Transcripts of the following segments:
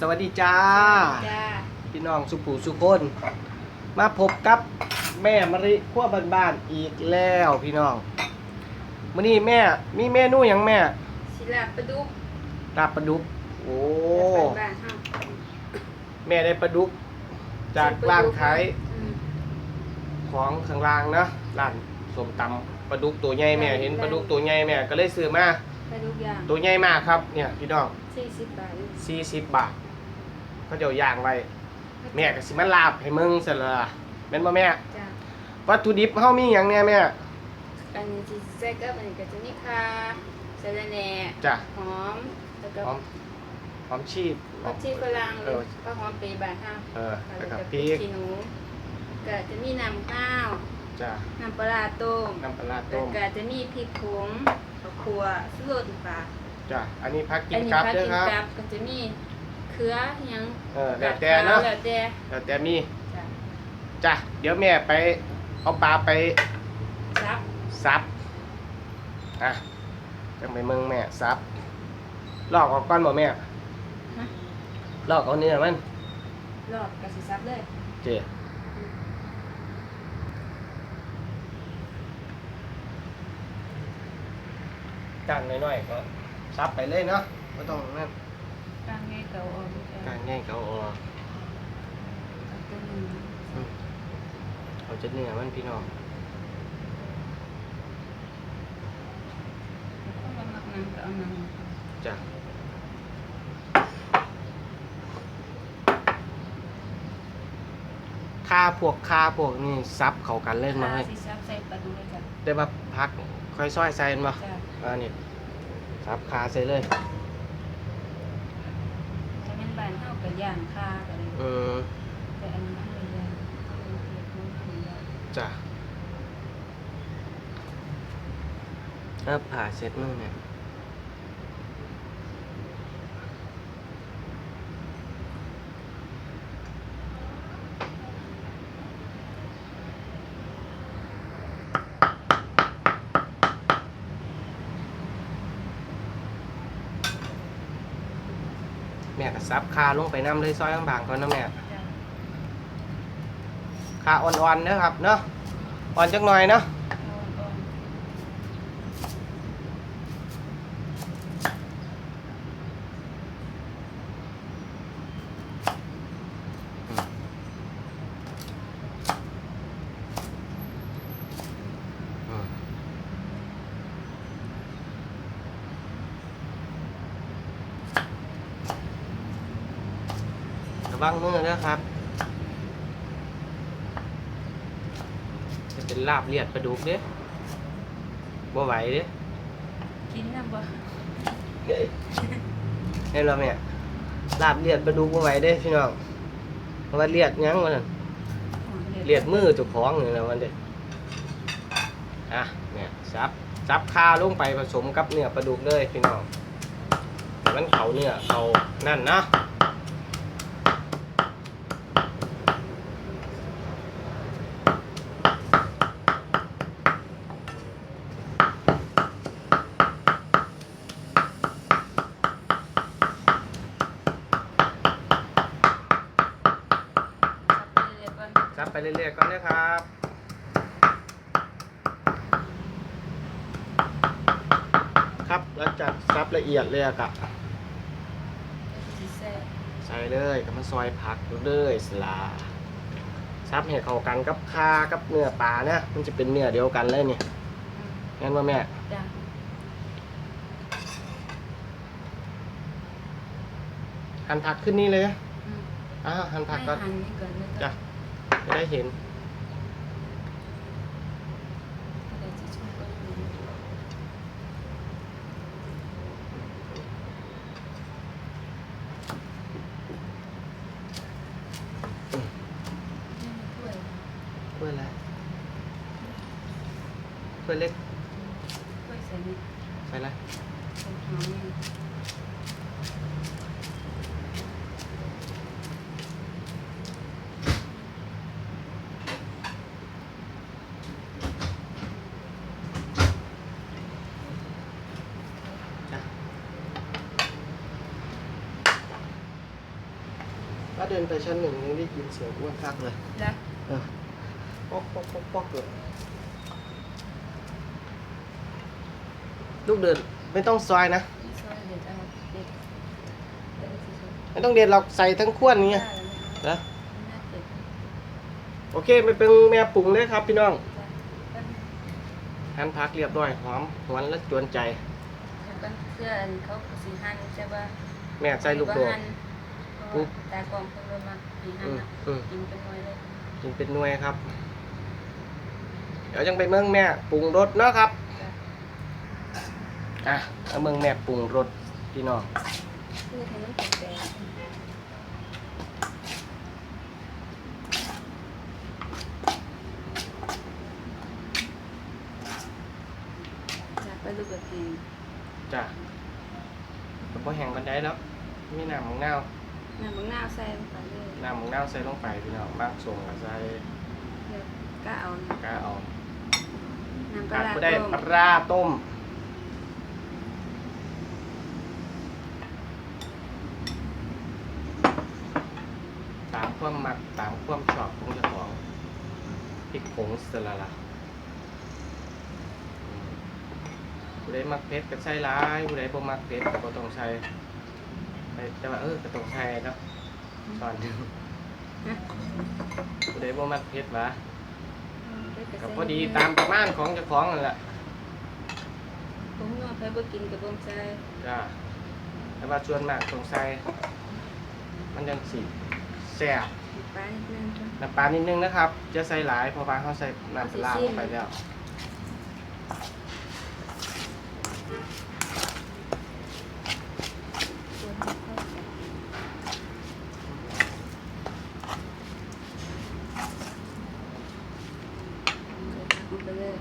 สวัสดีจ้า จ้าพี่น้องสุผูสุคนมาพบกับแม่มะริขั้วบ้านๆอีกแล้วพี่น้องมื้อนี้แม่มีเมนูหยังแม่ศิลาประดุกลาบปลาดุกโอ้บ้านเฮาแม่ได้ปลาดุก จากร้านขายอืมของข้างล่างนะร้านสมตำปลาดุกตัวใหญ่แม่เห็นปลาดุกตัวใหญ่แม่ก็เลยซื้อมาปลาดุกย่างตัวใหญ่มากครับเนี่ยพี่น้อง 40บาท40 บาท เขาเจะย่างไว้แม่ก็สิมาลาบให้มึงซะละแม่นบ่แม่ จ้าวัตถุดิบเฮามีหยังแน่แม่ อันนี้สิใส่กับอันนี้ก็จะมีข่าสะระแหน่จ้ะหอม แล้วก็หอมหอมชีสผักชีฝรั่งเออก็หอมเปรย์บ้านเฮาเออแล้แล้ววก็ก็พพริริกกขี้หนูก็จะมีน้ำข้าว จ้ะน้ำปลาร้าต้มน้ำปลาร้าแล้ต้วมก็จะมีพริกผงข้าวคั่วสุรสปลาจ้ะอันนี้พักกิอันนนี้กับผักเด้อกินครับ กับก็จะมีเขือหยังเออแล้วแต่เนาะแล้วแต่แล้วแต่มีจ้ะจ้ะเดี๋ยวแม่ไปเอาปลาไปซับซับอะจังไปเมืองแม่ซับลอกออกก่อนบ่แม่ฮะลอกเอาเนื้อมันรอบกระสิซับเลยเจจานน้อยๆก็ซับไปเลยเนาะไม่ต้องนั่น กลางไงเก่าออกดูจ้ะการง่ายก็เอาออกเอาตัวหนึงอืมเอาจะเนื้อมันพี่น้องแล้วก็มาหมักน้ำก็เอาน้ำจ้ะค่าพวกค่าพวกนี่ซับเข้ากันเล่นมาให้สิซับใส่ปลาดุกเลยจ้ะได้มาพักค่อยซอยใส่มันมาจ้ะ อันนี้ซับคาใส่เลย ถ้าเป็นบ้านเฮาก็ ย่างคาก็เลยเออแต่อันนี้มันไม่ย่างมันเผ็ดมันไม่ย่างจ้ะถ้าผ่าเสร็จมั่งเนี่ย ซับคาลงไปน้ำเลยซอยบางๆก่อนนะแม่คาอ่อนๆนะครับเนาะอ่อนจักหน่อยเนาะ เอาอ่อน อืม ระวังมือนะครับ จะเป็นลาบเลียดปลาดุกเด้บ่ไหวเด้ๆกินน้ำบ่เห็นแล้วแม่ลาบเลียดปลาดุกบ่ไหวเด้พี่น้องเพราะว่าเลียดหยังวะนั่นเลียดมือเจ้าของนี่นะมันเด็อะเนี่ยซับซับข้าวลงไปผสมกับเนื้อปลาดุกเลยพี่น้องให้มันเขาเนื้อเขานั่นนะซับไป เรื่อยๆก่อนนะครับครับแล้วจัดซับละเอียดเลยอะกะใส่เลยกับมันซอยผักเลยสลาซับให้เข้ากันกับคากับเนื้อปลานะมันจะเป็นเนื้อเดียวกันเลยเนี่ยงั้นว่าแม่จ้ะหั่นผักขึ้นนี่เลยนะอืมอ่าหั่นผักก็ให้หั่นนี่ก่อนนะจ้ะ จะได้เห็นเดี๋ยวจะช่วยกันดูนี่มันถ้วยถ้วยละถ้วยเล็กถ้วยใส่นี่ใส่ละใส่หอมนี่ เดินไปชั้นหนึ่งยังได้ยินเสียงอ้วนคักเลยแล้วเออป๊อกป๊อกป๊อกป๊อกเลยลูกเดินไม่ต้องซอยนะซอยเด็ดเอาเด็ดเด็ดสิซอยไม่ต้องเด็ดเราใส่ทั้งขวดนี้ได้นะแล้วน่าเด็ดโอเคไม่เป็นแม่ปรุงเลยครับ พี่น้องจ้ะแป๊บนึงหั่นผักเรียบร้อยหอมหวานและจวนใจแป๊บนึงเพื่อนเขาสีหั่นใช่ป่ะแม่ใส่ลูกโดด ตากล้องเพิ่นเลยมาสีหั่นอืมน่ะอืม กินเป็นหน่วยเลยกินเป็นหน่วยครับ เดี๋ยวยังไปเมืองแม่ปรุงรสเนาะครับจ้ะอะเอาเมืองแม่ปรุงรสพี่น้องคือให้มันแตกๆจ้ะไปลูกกระเทียมจ้ะก็พอแห้งกันได้แล้วมีน้ำของนาว น้ำมะนาวใส่ลงไปเลยน้ำของนาวใส่ลงไปพี่น้องมากส่งกับใส่เดี๋ยวก็เอาก็เอาน้ำปขาลาดร้าก็ได้ต้มปลาร้าต้มตามความมักตามความชอบของเจ้าของพริกผงสละละอืมผู้ใดมักเผ็ดก็ใส่หลายผู้ใดบ่มักเผ็ดก็บ่ต้องใส่ไป แต่ว่าเออก็ต้องใส่เนาะตอนหนึงฮะผู้ใดบ่มักเผ็ดหวะเดี๋ยวก็ใส่พอดีตามประมาณของเจ้าของนั่นแหละผมนอนไปบ่กินกับบ่ใส่จ้าแต่ว่าส่วนมากต้องใส่มันยังสิแซ่บปลานิดนึงจ้ะน้ำปลานิดนึงนะครับ จะใส่หลายเพราะว่าเขาใส่น้ำปลาร้าลงไปแล้ว ส่วนนี้ก็ลงไปเลย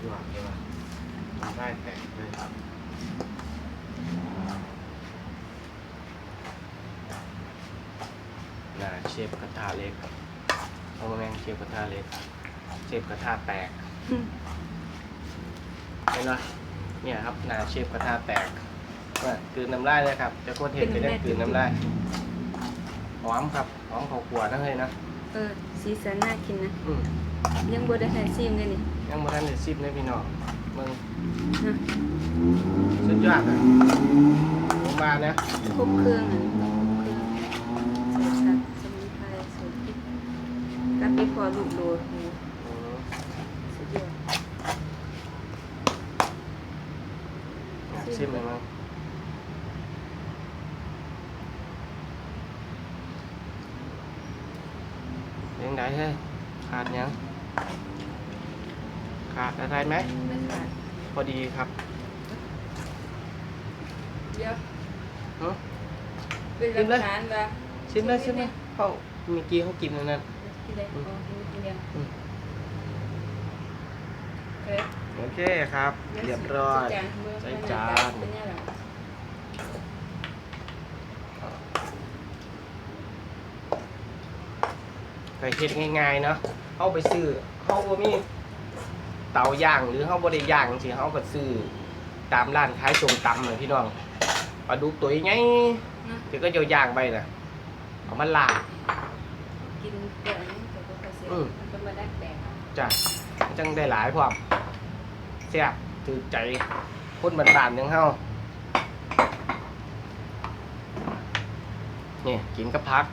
จวดเลยว่ะมันได้แตกเลย น่าเชฟกระทะเล็กเอาแมงเชฟกระทะเล็กเชฟกระทะแตกเห็นไหมเนี่ยครับหนาเชฟกระทะแตกว่ากลืนน้ำลายเลยครับจะโคตรเห็นก็ได้กลืนน้ำลายหอมครับหอมข้าวคั่วนะเฮ้ยนะเออสีสันน่ากินนะอืมยังบ่ได้ให้ซิมเลยนี่ยังบ่ทันได้ซิบเลยพี่น้องมึงนะสุดยอดเลยผมมานะครบเครื่องอะ กับพริกพอลูกโดดโหอืมสุดยอดอยากซิมเลยมั้งเลี้ยงได้เฮ้ยขาดหยังขาดอะไรไหมไม่ขาดพอดีครับเดี๋ยวฮะเป็นหลักฐานว่า ชิมเลยชิมเลยเขาเมื่อกี้เขากินอันนั้น กินเลยอ๋อกินเดียวอืมโอเคโอเคครับ เรียบร้อยใส่จานเป็นยังไงก็เฮ็ดง่ายๆเนาะเขาไปซื้อเขาบ่มีเตาย่างหรือเขาบ่ได้ย่างสิเขาก็ซื้อตามร้านขายส่งตำเลยพี่น้องปลาดุกตัวใหญ่นะที่ก็จะย่างไปน่ะเอามาลาดกินเดี๋ยว นี้แต่ก็กระเสียอืมมันก็มาดักแดดจ้ะจังได้หลายพร้อมแซ่บถือใจคนบ้านๆอยังเฮานี่กินกับผัก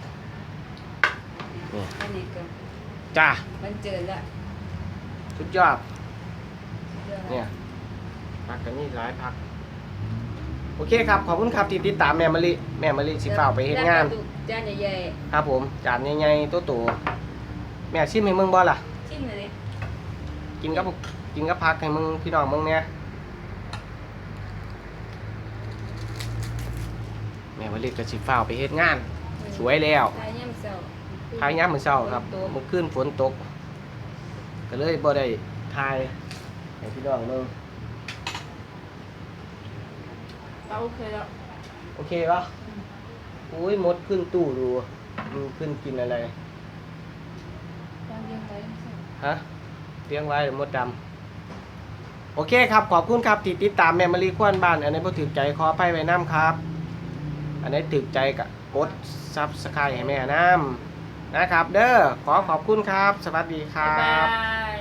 นี่ อันนี้ก็จ้ามันเจอละสุดยอดเรื่องเนี่ย พักกันนี่หลายพัก โอเคครับ ขอบคุณครับที่ติดตามแม่มะลิ แม่มะลิสิเฝ้าไปเฮ็ดงานแล้วปลดุกจานใหญ่ครับผม จานใหญ่ๆตัวโตๆแม่ชิมให้มึงบ่ล่ะๆชิ้นเลยกินกับกินกับพักให้มึงพี่น้องมึงเนี่ยแม่มะลิก็สิเฝ้าไปเฮ็ดงาน สวยแล้วทายย่ำเสาทายามมื้อเช้าครับโตเมื่อคืนฝนตก ก็เลยบ่ได้ทายให้พี่น้องมึงเราโอเคแล้วโอเคปะอุ้ยมดขึ้นตู้ดูมันขึ้นกินอะไร จานเรียงไว้ ฮะเลี้ยงไว้หรือมดดำโอเคครับ ขอบคุณครับที่ติดตามแมมมารีควนบ้าน อันนี้พอถือใจขอไปไว้น้ำครับ อันนี้ถือใจกับกดซับสไครต์ให้แม่น้ำนะครับ เด้อขอขอบคุณครับ สวัสดีครับ